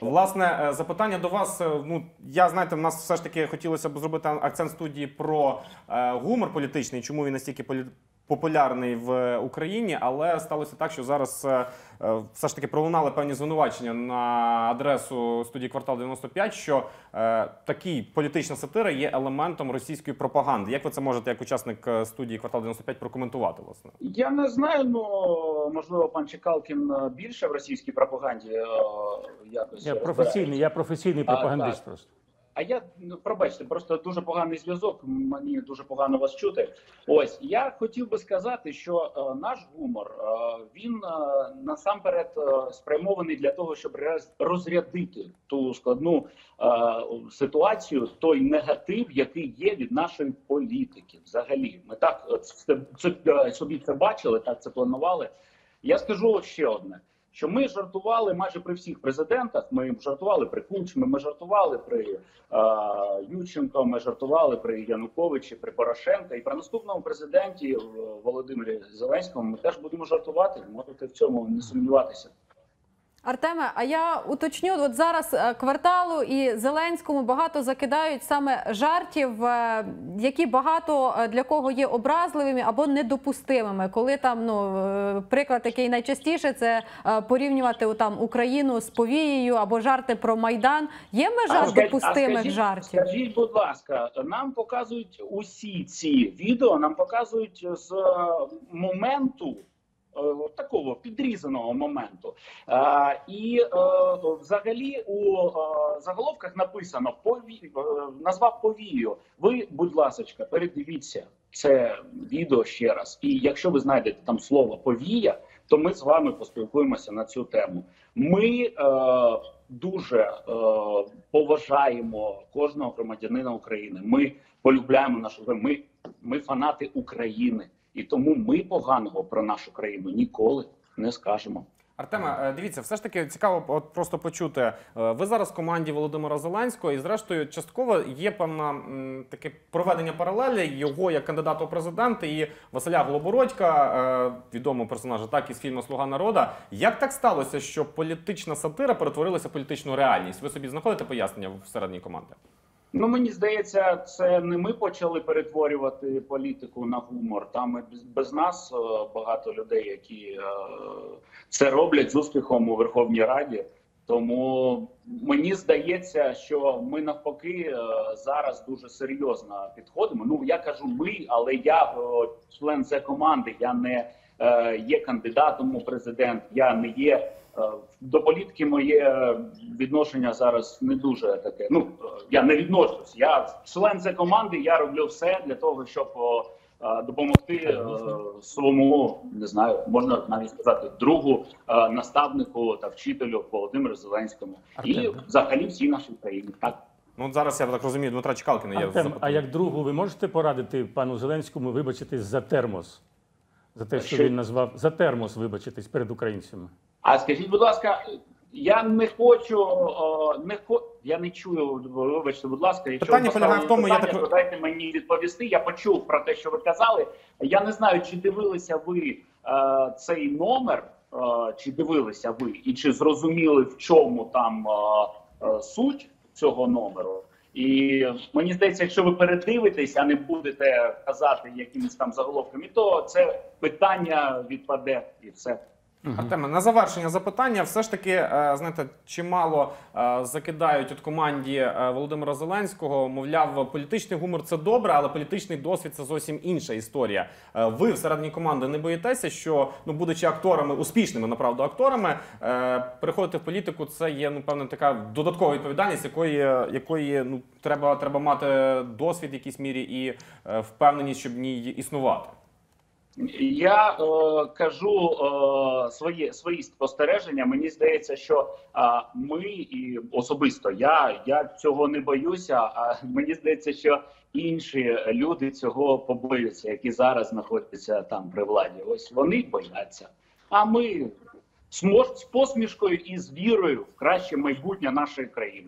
Власне, е, запитання до вас. е, Ну я знаєте, в нас все ж таки хотілося б зробити акцент студії про е, гумор політичний, чому він настільки. Популярний в Україні, але сталося так, що зараз е, е, все ж таки пролунали певні звинувачення на адресу студії квартал 95, що е, такий політична сатира є елементом російської пропаганди. Як ви це можете, як учасник студії квартал 95, прокоментувати? Власне, Я не знаю, ну можливо, пан Чекалкін більше в російській пропаганді е, якось Я професійний, я професійний А, пропагандист так. просто. А я ну, пробачте, просто дуже поганий зв'язок. Мені дуже погано вас чути. Ось я хотів би сказати, що е, наш гумор е, він е, насамперед е, спрямований для того, щоб роз- розрядити ту складну е, ситуацію, той негатив, який є від нашої політики. Взагалі, ми так це, це, е, собі це бачили, так це планували. Я скажу ще одне. Що ми жартували майже при всіх президентах. Ми жартували при Кучмі, ми жартували при е, Ющенко, ми жартували при Януковичі, при Порошенка. І при наступному президенті е, Володимирі Зеленському ми теж будемо жартувати. Можете в цьому не сумніватися. Артеме, а я уточню, от зараз е, кварталу і Зеленському багато закидають саме жартів, е, які багато е, для кого є образливими або недопустимими. Коли там ну приклад, який найчастіше це порівнювати там Україну з повією або жарти про майдан. Є межа А допустимих а скажіть- жартів? Скажіть, будь ласка, нам показують усі ці відео, нам показують з моменту. Е, Такого підрізаного моменту, і е, взагалі у е, заголовках написано пові... е, назвав повію. Ви, будь ласка, передивіться це відео ще раз. І якщо ви знайдете там слово повія, то ми з вами поспілкуємося на цю тему. Ми е, дуже е, поважаємо кожного громадянина України. Ми полюбляємо нашу. Ми, ми фанати України, і тому ми поганого про нашу країну ніколи не скажемо. Артеме, е, дивіться, все ж таки цікаво от просто почути. Е, Ви зараз в команді Володимира Зеленського, і зрештою, частково є певна таке проведення паралелі його як кандидата у президенти і Василя Голобородька, е, відомого персонажа, так із фільму Слуга народа. Як так сталося, що політична сатира перетворилася в політичну реальність? Ви собі знаходите пояснення всередині команди? Ну мені здається, це не ми почали перетворювати політику на гумор. Там без, нас е, багато людей, які е, це роблять з успіхом у Верховній Раді. Тому мені здається, що ми навпаки е, зараз дуже серйозно підходимо. Ну я кажу ми, але я член цієї команди. Я не є кандидатом у президент. Я не є е, до політики. Моє відношення зараз не дуже таке. Ну е, я не відношусь. Я член цієї команди. Я роблю все для того, щоб е, допомогти е, своєму не знаю, можна навіть сказати, другу е, наставнику та вчителю Володимиру Зеленському і взагалі всій нашій країні. Так. Ну от зараз я так розумію, Дмитра Чекалкіна є Артем, а як другу ви можете порадити пану Зеленському вибачитись за термос? За те, що Що? він назвав за термос вибачитись перед українцями? А скажіть, будь ласка, я не хочу, о, не хо... я не чую. Вибачте, будь ласка, якщо Питання полягає в тому, я так- дайте мені відповісти. Я почув про те, що ви казали. Я не знаю, чи дивилися ви е, цей номер, е, чи дивилися ви, і чи зрозуміли, в чому там е, е, суть цього номеру. І мені здається, якщо ви передивитесь, а не будете казати якимись там заголовками, то це питання відпаде і все. Артеме, на завершення запитання, все ж таки, е, знаєте, чимало е, закидають от команді е, Володимира Зеленського. Мовляв, політичний гумор це добре, але політичний досвід це зовсім інша історія. Ви всередині команди не боїтеся, що ну, будучи акторами, успішними направду акторами, переходити в політику, це є ну певна така додаткова відповідальність, якої, якої ну треба, треба мати досвід в якійсь мірі і впевненість, щоб в ній існувати. Я е, кажу е, свої свої спостереження. Мені здається, що е, ми і особисто я, я цього не боюся. А мені здається, що інші люди цього побоюються, які зараз знаходяться там при владі. Ось вони бояться. А ми з посмішкою і з вірою в краще майбутнє нашої країни.